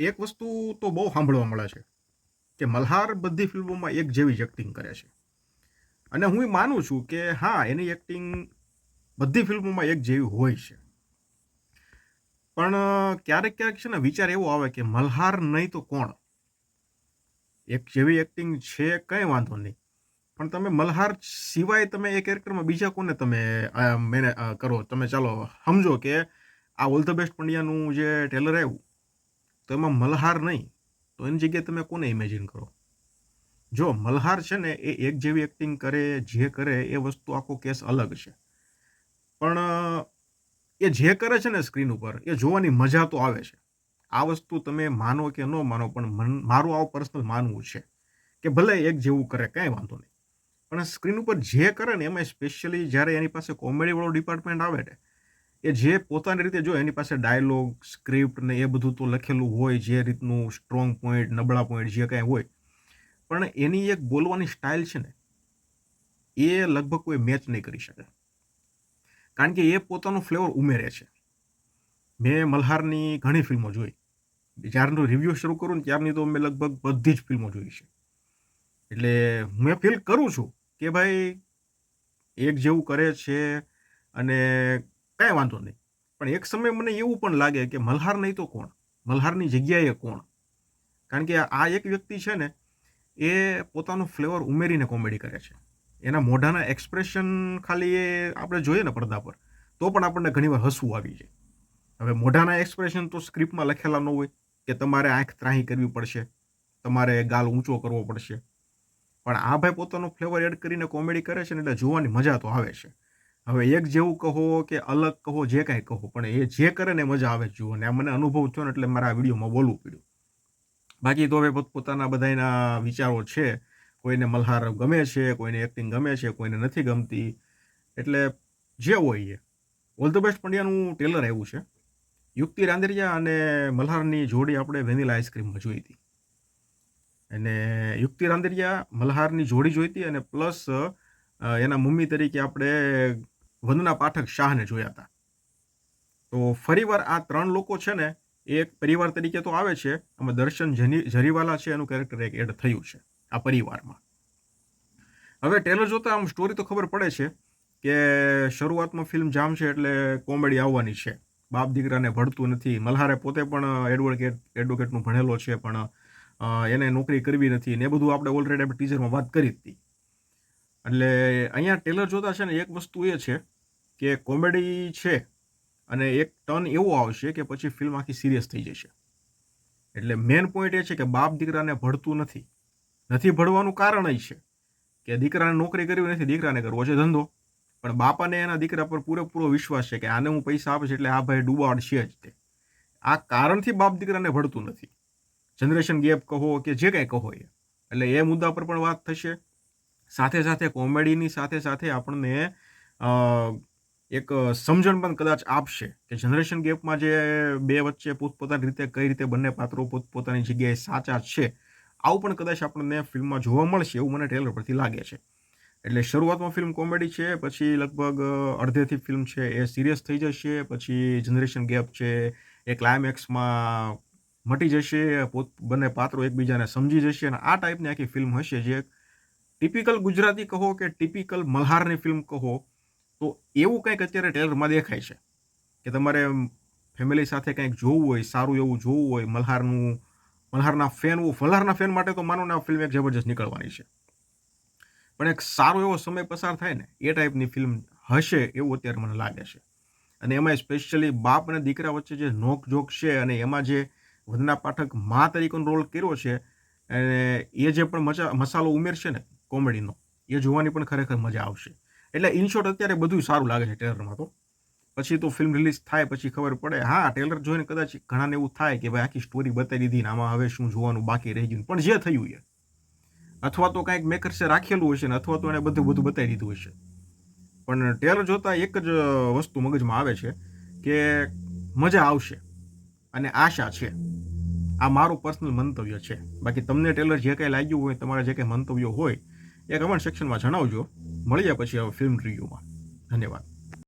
એક વસ્તુ તો બહુ સાંભળવા મળે છે કે મલ્હાર બધી ફિલ્મોમાં એક જેવી જ એક્ટિંગ કરે છે. અને હું માનું છું કે હા, એની એક્ટિંગ બધી ફિલ્મોમાં એક જેવી હોય છે. પણ ક્યારેક ક્યારેક છે ને વિચાર એવો આવે કે મલ્હાર નહીં તો કોણ? એક જેવી એક્ટિંગ છે કંઈ વાંધો નહીં. પણ તમે મલ્હાર સિવાય તમે એ કેરેક્ટરમાં બીજા કોને તમે મેને કરો? તમે ચાલો, સમજો કે આ ઓલ ધ બેસ્ટ પંડ્યાનું જે ટેલર આવ્યું તો એમાં મલ્હાર નહીં. તો એની જગ્યાએ તમે કોને ઇમેજિન કરો? જો મલ્હાર છે ને, એ એક જેવી એક્ટિંગ કરે, જે કરે, એ વસ્તુ આખો કેસ અલગ છે. પણ, એ જે કરે છે ને સ્ક્રીન ઉપર, એ જોવાની મજા તો આવે છે. આ વસ્તુ તમે માનો કે ન માનો, પણ મન, મારું આવું પર્સનલ માનવું છે કે ભલે એક જેવું કરે, કાંઈ વાંધો નહીં. પણ સ્ક્રીન ઉપર જે કરે ને, એમાં સ્પેશિયલી જ્યારે એની પાસે કોમેડીવાળો ડિપાર્ટમેન્ટ આવે ને એ જે પોતાની રીતે જો એની પાસે ડાયલોગ સ્ક્રિપ્ટ ને એ બધું તો લખેલું હોય, જે રીતનું સ્ટ્રોંગ પોઈન્ટ નબળા પોઈન્ટ જે કાંઈ હોય, પણ એની એક બોલવાની સ્ટાઇલ છે ને, એ લગભગ કોઈ મેચ નહીં કરી શકે. કારણ કે એ પોતાનું ફ્લેવર ઉમેરે છે. મેં મલ્હારની ઘણી ફિલ્મો જોઈ. જ્યારનું રિવ્યૂ શરૂ કરું ને ત્યારની તો મેં લગભગ બધી જ ફિલ્મો જોઈ છે. એટલે મેં ફીલ કરું છું કે ભાઈ, એક જેવું કરે છે અને કાંઈ વાંધો નહીં. પણ એક સમય મને એવું પણ લાગે કે મલ્હાર નહીં તો કોણ? મલ્હારની જગ્યાએ કોણ? કારણ કે આ એક વ્યક્તિ છે ને, એ પોતાનું ફ્લેવર ઉમેરીને કોમેડી કરે છે. એના મોઢાના એક્સપ્રેશન ખાલી એ આપણે જોઈએ ને પડદા પર, તો પણ આપણને ઘણીવાર હસવું આવી જાય. હવે મોઢાના એક્સપ્રેશન તો સ્ક્રિપ્ટમાં લખેલા ન હોય કે તમારે આંખ ત્રાહી કરવી પડશે, તમારે ગાલ ઊંચો કરવો પડશે. પણ આ ભાઈ પોતાનો ફ્લેવર એડ કરીને કોમેડી કરે છે ને એટલે જોવાની મજા તો આવે છે. હવે એક જેવું કહો કે અલગ કહો, જે કાંઈ કહો, પણ એ જે કરે ને મજા આવે જુઓ. ને આ મને અનુભવ થયો ને એટલે મારા વિડીયોમાં બોલવું પડ્યું. બાકી તો હવે પોતપોતાના બધાના વિચારો છે. કોઈને મલ્હાર ગમે છે, કોઈને એક્ટિંગ ગમે છે, કોઈને નથી ગમતી. એટલે જે હોય એ. ઓલ ધ બેસ્ટ પંડ્યાનું ટેલર આવ્યું છે. યુક્તિ રાંદેરિયા અને મલ્હારની જોડી આપણે વેનીલા આઈસ્ક્રીમમાં જોઈ હતી. અને યુક્તિ રાંદેરિયા મલ્હારની જોડી જોઈતી અને પ્લસ એના મમ્મી તરીકે આપણે વંદના પાઠક શાહને જોયા હતા. તો ફરીવાર આ ત્રણ લોકો છે ને, એ એક પરિવાર તરીકે તો આવે છે, આમાં દર્શન જની, જરીવાલા છે, એનું કેરેક્ટર એક એડ થયું છે, આ પરિવારમાં. હવે ટેલર જોતા આમ સ્ટોરી તો ખબર પડે છે કે શરૂઆતમાં ફિલ્મ જામ છે એટલે કોમેડી આવવાની છે. બાપ દીકરાને ભળતું નથી. મલ્હારે પોતે પણ એડવોકેટ એડવોકેટનું ભણેલો છે, પણ એને નોકરી કરવી નથી. ને બધું આપણે ઓલરેડી આપણે ટીચરમાં વાત કરી હતી. એટલે અહીંયા ટેલર જોતા છે ને એક વસ્તુ એ છે કે કોમેડી છે અને એક ટર્ન એવો આવશે કે પછી ફિલ્મ આખી સિરિયસ થઈ જશે. એટલે મેન પોઈન્ટ એ છે કે બાપ દીકરાને ભળતું નથી. નથી ભળવાનું કારણ એ છે કે દીકરાને નોકરી કરવી નથી, દીકરાને કરવો છે ધંધો. પણ બાપાને એના દીકરા પર પૂરેપૂરો વિશ્વાસ છે કે આને હું પૈસા આપીશ એટલે આ ભાઈ ડૂબાડશે જ તે. આ કારણથી બાપ દીકરાને ભળતું નથી. જનરેશન ગેપ કહો કે જે કાંઈ કહો એ. એટલે એ મુદ્દા પર પણ વાત થશે. સાથે સાથે કોમેડીની સાથે સાથે આપણને એક સમજણ પણ કદાચ આપશે કે જનરેશન ગેપમાં જે બે વચ્ચે પોતપોતાની રીતે કઈ રીતે બંને પાત્રો પોતપોતાની જગ્યાએ સાચા છે, આવું પણ કદાચ આપણને ફિલ્મમાં જોવા મળશે એવું મને ટ્રેલર પરથી લાગે છે. એટલે શરૂઆતમાં ફિલ્મ કોમેડી છે, પછી લગભગ અડધેથી ફિલ્મ છે એ સિરિયસ થઈ જશે, પછી જનરેશન ગેપ છે એ ક્લાઇમેક્સમાં મટી જશે, પોત, બંને પાત્રો એકબીજાને સમજી જશે અને આ ટાઈપની આખી ફિલ્મ હશે જે ટિપિકલ ગુજરાતી કહો કે ટિપિકલ મલ્હારની ફિલ્મ કહો, તો એવું કંઈક અત્યારે ટ્રેલરમાં દેખાય છે કે તમારે ફેમિલી સાથે કંઈક જોવું હોય, સારું એવું જોવું હોય, મલ્હારનું, મલ્હારના ફેન મલ્હારના ફેન માટે તો માનો ને આ ફિલ્મ એક જબરજસ્ત નીકળવાની છે. પણ એક સારો એવો સમય પસાર થાય ને, એ ટાઈપની ફિલ્મ હશે એવું અત્યારે મને લાગે છે. અને એમાં સ્પેશિયલી બાપ અને દીકરા વચ્ચે જે નોક જોક છે અને એમાં જે વંદના પાઠક મા તરીકેનો રોલ કર્યો છે, અને એ જે પણ મચા, મસાલો ઉમેરશે ને કોમેડીનો. એ જોવાની પણ ખરેખર મજા આવશે. એટલે ઇન શોર્ટ અત્યારે બધું સારું લાગે છે ટ્રેલરમાં તો. પછી તો ફિલ્મ રિલીઝ થાય, પછી ખબર પડે, હા ટ્રેલર જોઈને કદાચ ઘણાને એવું થાય કે ભાઈ આખી સ્ટોરી બતાવી દીધી ને આમાં હવે શું જોવાનું બાકી રહી ગયું પણ જે થયું એ. અથવા તો કાંઈક મેકર્સે રાખેલું હશે ને, અથવા તો એને બધું બધું બતાવી દીધું હશે. પણ ટ્રેલર જોતાં એક જ વસ્તુ મગજમાં આવે છે કે મજા આવશે અને આશા છે. આ મારું પર્સનલ મંતવ્ય છે. બાકી તમને ટ્રેલર જે કાંઈ લાગ્યું હોય, તમારા જે કાંઈ મંતવ્યો હોય એ કમેન્ટ સેક્શનમાં જણાવજો. મળીએ પછી હવે ફિલ્મ રિવ્યૂમાં ધન્યવાદ.